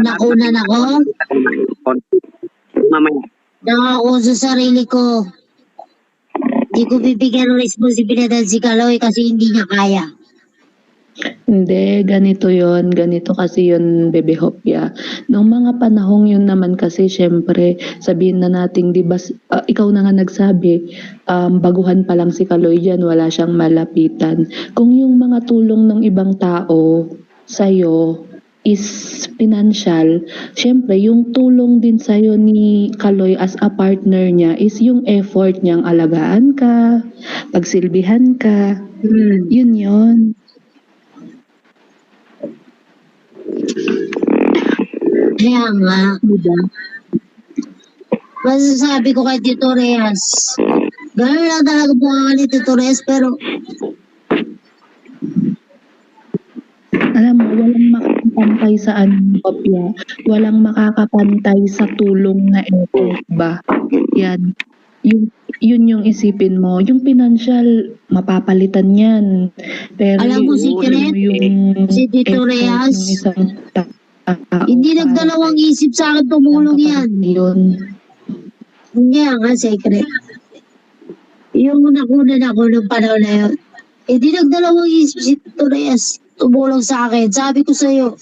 Nung nakunan ako, Mamaya. nangako sa sarili ko. Hindi ko bibigyan ng responsibilidad si Kaloy kasi hindi niya kaya. Hindi, ganito yon ganito kasi yon Bebe Hopya. Nung mga panahong yun naman kasi, syempre, sabihin na natin, di ba, ah, ikaw na nga nagsabi, um, baguhan pa lang si Kaloy dyan, wala siyang malapitan. Kung yung mga tulong ng ibang tao sa'yo is financial, syempre, yung tulong din sa'yo ni Kaloy as a partner niya is yung effort niyang alagaan ka, pagsilbihan ka, Hmm. yun yon Kaya nga, Diba? masasabi ko kay Tito Reyes, gano'n lang talaga buka ni Tito Reyes, pero Alam mo, walang makakapantay sa anong kopya. Walang makakapantay sa tulong na effort ba? Yan. Yun, yun yung isipin mo. Yung financial, mapapalitan yan. Pero Alam mo, secret, yung si Tito Reyes, ng isang tao hindi nagdalawang isip sa akin tumulong yan. Yun. Hindi nga, secret. Yung nakunan ako ng panahon na yun, hindi nagdalawang isip si Tito Reyes tumulong sa akin. Sabi ko sa'yo,